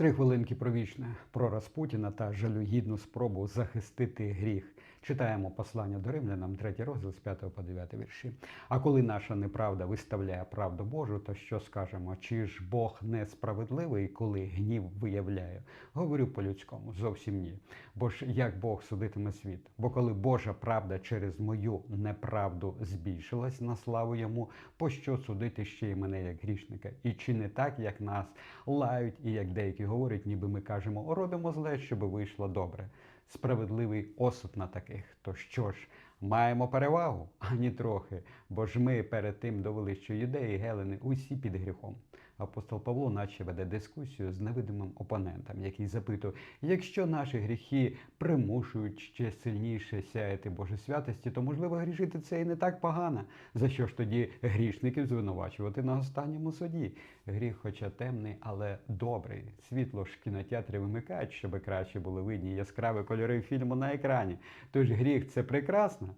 Три хвилинки про вічне, про Распутіна та жалюгідну спробу захистити гріх. Читаємо послання до римлянам, третій розділ з 5 по 9 вірші. А коли наша неправда виставляє правду Божу, то що скажемо? Чи ж Бог несправедливий, коли гнів виявляє? Говорю по-людському, зовсім ні. Бо ж як Бог судитиме світ? Бо коли Божа правда через мою неправду збільшилась на славу йому, пощо судити ще й мене як грішника? І чи не так, як нас лають, і як деякі говорять, ніби ми кажемо, робимо зле, щоб вийшло добре. Справедливий осуд на таких. То що ж, маємо перевагу? Ані трохи. Бо ж ми перед тим довели, що юдеї гелени усі під гріхом. Апостол Павло наче веде дискусію з невидимим опонентом, який запитує, якщо наші гріхи примушують ще сильніше сяяти Божої святості, то можливо грішити це і не так погано. За що ж тоді грішників звинувачувати на останньому суді? Гріх, хоча темний, але добрий. Світло ж в кінотеатрі вимикають, щоб краще були видні яскраві кольори фільму на екрані. Тож гріх це прекрасно.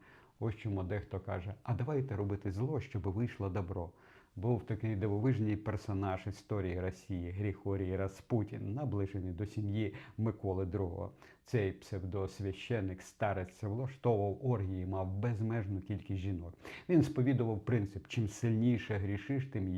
Ось чому дехто каже: а давайте робити зло, щоб вийшло добро. Був такий дивовижний персонаж історії Росії Гріхорій Распутін, наближений до сім'ї Миколи II. Цей псевдосвященик старець влаштовував оргії, мав безмежну кількість жінок. Він сповідував принцип: чим сильніше грішиш, тим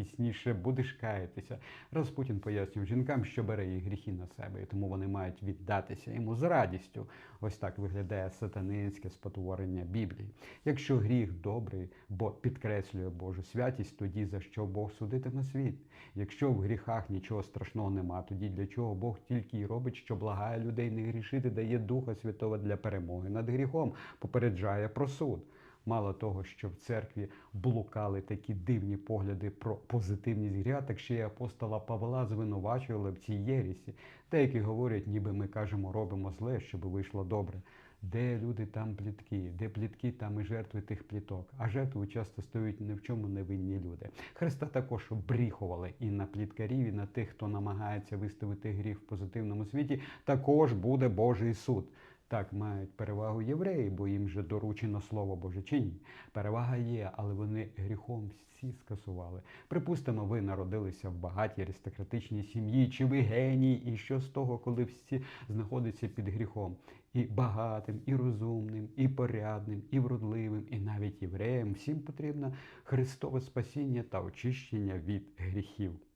яскісніше будеш каятися. Распутін пояснював жінкам, що бере їх гріхи на себе, і тому вони мають віддатися йому з радістю. Ось так виглядає сатанинське спотворення Біблії. Якщо гріх добрий, бо підкреслює Божу святість, тоді за що Бог судитиме світ? Якщо в гріхах нічого страшного нема, тоді для чого Бог тільки й робить, що благає людей не грішити, дає Духа Святого для перемоги над гріхом, попереджає про суд. Мало того, що в церкві блукали такі дивні погляди про позитивність гріха, так ще й апостола Павла звинувачували в цій єрісі. Деякі говорять, ніби ми кажемо, робимо зле, щоб вийшло добре. Де люди, там плітки, де плітки, там і жертви тих пліток. А жертви часто стають ні в чому невинні люди. Христа також бріхували і на пліткарів, і на тих, хто намагається виставити гріх в позитивному світі, також буде Божий суд. Так мають перевагу євреї, бо їм же доручено слово Боже чи ні. Перевага є, але вони гріхом всі скасували. Припустимо, ви народилися в багатій аристократичній сім'ї, чи ви геній, і що з того, коли всі знаходяться під гріхом? І багатим, і розумним, і порядним, і вродливим, і навіть євреям всім потрібно Христове спасіння та очищення від гріхів.